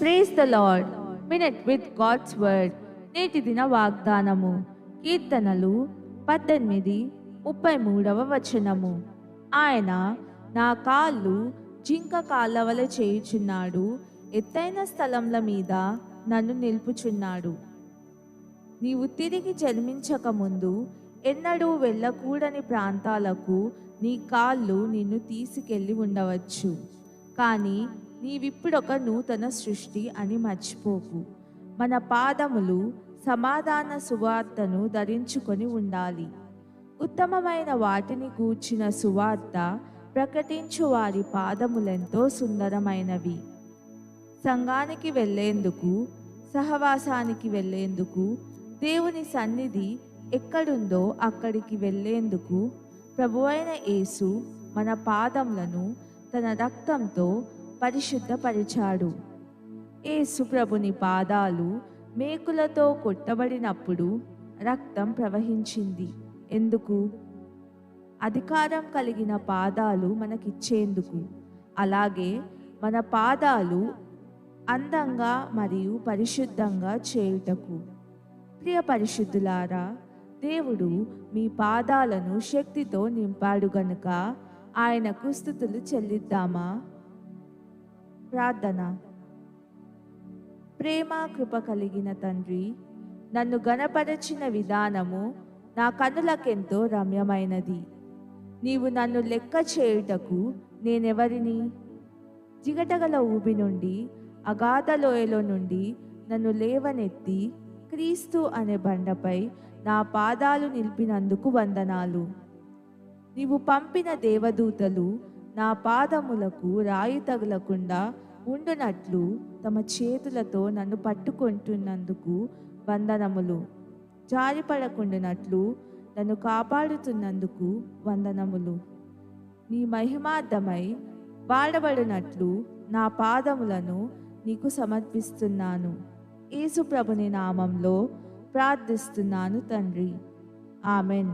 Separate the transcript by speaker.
Speaker 1: Praise the lord minute with God's word నేటి దిన వాగ్దానము. కీర్తనలు పద్దెనిమిది ముప్పై మూడవ వచనము. ఆయన నా కాళ్ళు జింక కాళ్ళవల చేయుచున్నాడు. ఎత్తైన స్థలంల మీద నన్ను నిలుపుచున్నాడు. నీవు తిరిగి జన్మించక ముందు ఎన్నడూ వెళ్ళకూడని ప్రాంతాలకు నీ కాళ్ళు నిన్ను తీసుకెళ్ళి ఉండవచ్చు. కానీ నీవిప్పుడొక నూతన సృష్టి అని మర్చిపోకు. మన పాదములు సమాధాన సువార్తను ధరించుకొని ఉండాలి. ఉత్తమమైన వాటిని కూర్చిన సువార్త ప్రకటించు వారి పాదములెంతో సుందరమైనవి. సంఘానికి వెళ్ళేందుకు సహవాసానికి వెళ్ళేందుకు దేవుని సన్నిధి ఎక్కడుందో అక్కడికి వెళ్ళేందుకు ప్రభువైన యేసు మన పాదములను తన రక్తంతో పరిశుద్ధపరిచాడు. ఏసుప్రభుని పాదాలు మేకులతో కొట్టబడినప్పుడు రక్తం ప్రవహించింది. ఎందుకు? అధికారం కలిగిన పాదాలు మనకిచ్చేందుకు. అలాగే మన పాదాలు అందంగా మరియు పరిశుద్ధంగా చేయుటకు. ప్రియ పరిశుద్ధులారా దేవుడు మీ పాదాలను శక్తితో నింపాడు గనుక ఆయనకు స్థుతులు చెల్లిద్దామా? ప్రార్థన. ప్రేమ కృప కలిగిన తండ్రి నన్ను గణపరచిన విధానము నా కనులకెంతో రమ్యమైనది. నీవు నన్ను లెక్క చేయుటకు నేనెవరిని? జిగటగల ఊబి నుండి అగాధ లోయలో నుండి నన్ను లేవనెత్తి క్రీస్తు అనే బండపై నా పాదాలు నిలిపినందుకు వందనాలు. నీవు పంపిన దేవదూతలు నా పాదములకు రాయి తగులకుండా ఉండునట్లు తమ చేతులతో నన్ను పట్టుకుంటున్నందుకు వందనములు. జారిపడకుండానట్లు నన్ను కాపాడుతున్నందుకు వందనములు. నీ మహిమార్థమై వాడబడినట్లు నా పాదములను నీకు సమర్పిస్తున్నాను. యేసుప్రభుని నామంలో ప్రార్థిస్తున్నాను తండ్రి. ఆమెన్.